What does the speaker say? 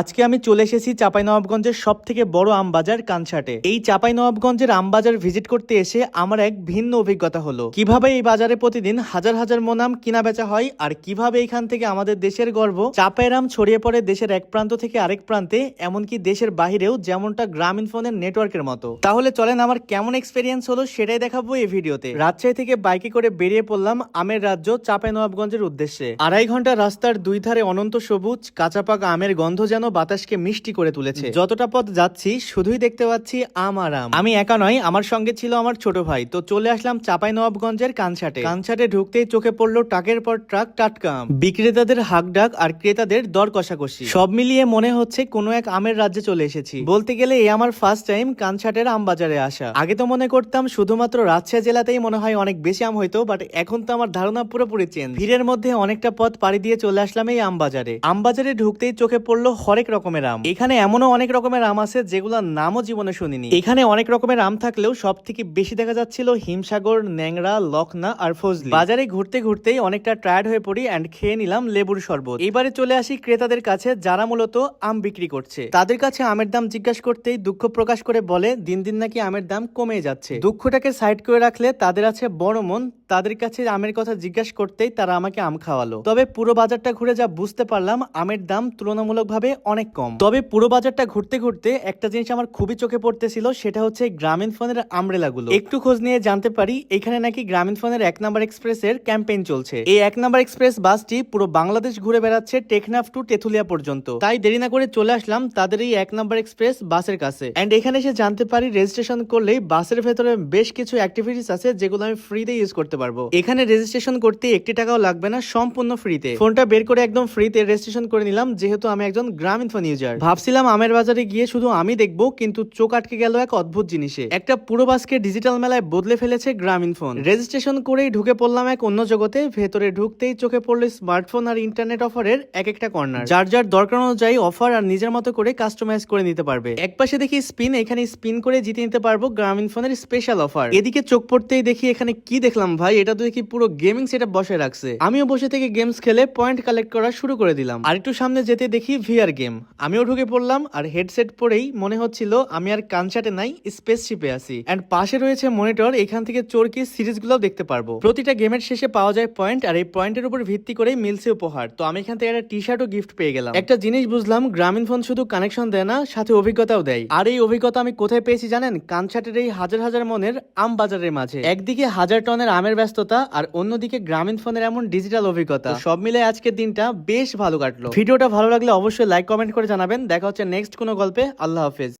আজকে আমি চলে এসেছি চাঁপাইনবাবগঞ্জের সব থেকে বড় আম বাজার কানসাটে। এই চাঁপাইনবাবগঞ্জের আম বাজার ভিজিট করতে এসে আমার এক ভিন্ন অভিজ্ঞতা হলো। কীভাবে এই বাজারে প্রতিদিন হাজার হাজার মন আম কিনা বেচা হয় আর কীভাবে এখান থেকে আমাদের দেশের গর্ব? চাপাইয়ের ছড়িয়ে পড়ে দেশের এক প্রান্ত থেকে আরেক প্রান্তে, এমনকি দেশের বাহিরেও যেমনটা গ্রামীণ ফোনের নেটওয়ার্কের মতো। তাহলে চলেন আমার কেমন এক্সপেরিয়েন্স হলো সেটাই দেখাবো এই ভিডিওতে। রাজশাহী থেকে বাইকে করে বেরিয়ে পড়লাম আমের রাজ্য চাঁপাইনবাবগঞ্জের উদ্দেশ্যে। আড়াই ঘণ্টা রাস্তার দুই ধারে অনন্ত সবুজ কাঁচা পাকা আমের গন্ধ যেন বাতাসকে মিষ্টি করে তুলেছে। যতটা পথ যাচ্ছি শুধুই দেখতে পাচ্ছি আম আর আম। আমি একা নয় আমার সঙ্গে ছিল আমার ছোট ভাই। তো চলে আসলাম চাঁপাইনবাবগঞ্জের কানছাটে কানছাটে ঢুকতেই চোখে পড়ল ট্রাকের পর ট্রাক টাটকা আম। বিক্রেতাদের হাকডাক আর ক্রেতাদের দর কষাকষি। সব মিলিয়ে মনে হচ্ছে কোনো এক আমের রাজ্যে চলে এসেছি। বলতে গেলে এই আমার ফার্স্ট টাইম কানছাটের আম বাজারে আসা। আগে তো মনে করতাম শুধুমাত্র রাজশাহী জেলাতেই মনে হয় অনেক বেশি আম হইতো বাট এখন তো আমার ধারণা পুরোপুরি চেঞ্জ ভিড়ের মধ্যে অনেকটা পথ পাড়ি দিয়ে চলে আসলাম এই আম বাজারে। আম বাজারে ঢুকতেই চোখে পড়ল হরেক রকমের আম। এখানে এমনও অনেক রকমের আম আছে যেগুলোর নামও জীবনে শুনিনি। এখানে অনেক রকমের আম থাকলেও সব থেকে বেশি দেখা যাচ্ছিল হিমসাগর, ন্যাংরা, লখনা আর ফজলি। বাজারে ঘুরতে ঘুরতেই অনেকটা টায়ার্ড হয়ে পড়ি অ্যান্ড খেয়ে নিলাম লেবুর শরবত। এবারে চলে আসি ক্রেতাদের কাছে যারা মূলত আম বিক্রি করছে। তাদের কাছে আমের দাম জিজ্ঞাসা করতেই দুঃখ প্রকাশ করে বলে, দিন দিন নাকি আমের দাম কমে যাচ্ছে। দুঃখটাকে সাইড করে রাখলে তাদের আছে বড় মন, তাদের কাছে আমের কথা জিজ্ঞাসা করতেই তারা আমাকে আম খাওয়ালো। তবে পুরো বাজারটা ঘুরে যা বুঝতে পারলাম, আমের দাম তুলনামূলকভাবে অনেক কম। তবে পুরো বাজারটা ঘুরতে ঘুরতে একটা জিনিস আমার খুবই চোখে পড়তেছিল, সেটা হচ্ছে গ্রামীণ ফোনের আমরেলাগুলো। একটু খোঁজ নিয়ে জানতে পারি, এখানে নাকি গ্রামীণ ফোনের এক নাম্বার এক্সপ্রেসের ক্যাম্পেইন চলছে। এই এক নাম্বার এক্সপ্রেস বাসটি পুরো বাংলাদেশ ঘুরে বেড়াচ্ছে টেকনাফ টু তেথুলিয়া পর্যন্ত। তাই দেরি না করে চলে আসলাম তাদের এই এক নাম্বার এক্সপ্রেস বাসের কাছে। এন্ড এখানে এসে জানতে পারি রেজিস্ট্রেশন করলেই বাসের ভেতরে বেশ কিছু অ্যাক্টিভিটিস আছে যেগুলো আমি ফ্রিতে ইউজ করতে পারব। এখানে রেজিস্ট্রেশন করতে একটি টাকাও লাগবে না, সম্পূর্ণ ফ্রিতে ফোনটা বের করে একদম ফ্রিতে রেজিস্ট্রেশন করে নিলাম, যেহেতু আমি একজন গ্রামীণ ফোন ইউজার ভাবছিলাম আমের বাজারে গিয়ে শুধু আমি দেখব, কিন্তু চোখ আটকে গেল এক অদ্ভুত জিনিসে। একটা পুরো বাসকে ডিজিটাল মেলায় বদলে ফেলেছে গ্রামীণ ফোন রেজিস্ট্রেশন করেই ঢুকে পড়লাম এক অন্য জগতে, ভেতরে ঢুকতেই চোখে পড়ল স্মার্টফোন আর ইন্টারনেট অফারের এক একটা কর্নার যার যার দরকার অনুযায়ী অফার আর নিজের মতো করে কাস্টমাইজ করে নিতে পারবে। এক পাশে দেখি স্পিন এখানে স্পিন করে জিতে নিতে পারব গ্রামীণ ফোনের স্পেশাল অফার এদিকে চোখ পড়তেই দেখি এখানে কি দেখলাম ভাই, এটা তো দেখি পুরো গেমিং সেটা বসে রাখছে। আমিও বসে থেকে গেমস খেলে পয়েন্ট কালেক্ট করা শুরু করে দিলাম। আর একটু সামনে যেতে দেখি ভিআর গেম। আমিও ঢুকে পড়লাম আর হেডসেট পরেই মনে হচ্ছিল আমি আর কানচাটে নাই স্পেসশিপে আছি। এন্ড পাশে রয়েছে মনিটর, এখান থেকে চোরকি সিরিজগুলোও দেখতে পারব। প্রতিটা গেমের শেষে পাওয়া যায় পয়েন্ট, আর এই পয়েন্টের উপর ভিত্তি করে মিলছে উপহার। তো আমি এখান থেকে একটা টি শার্টও গিফট পেয়ে গেলাম। একটা জিনিস বুঝলাম, গ্রামীণ ফোন শুধু কানেকশন দেয় না, সাথে অভিজ্ঞতাও দেয়। আর এই অভিজ্ঞতা আমি কোথায় পেয়েছি জানেন? কানছাটের এই হাজার হাজার মনের আম বাজারের মাঝে। একদিকে হাজার টনের আমের ব্যস্ততা, আর অন্যদিকে গ্রামীণ ফোনের এমন ডিজিটাল অভিজ্ঞতা। সব মিলে আজকের দিনটা বেশ ভালো কাটলো। ভিডিওটা ভালো লাগলে অবশ্যই লাইক কমেন্ট করে জানাবেন। দেখা হচ্ছে নেক্সট কোনো গল্পে। আল্লাহ হাফেজ।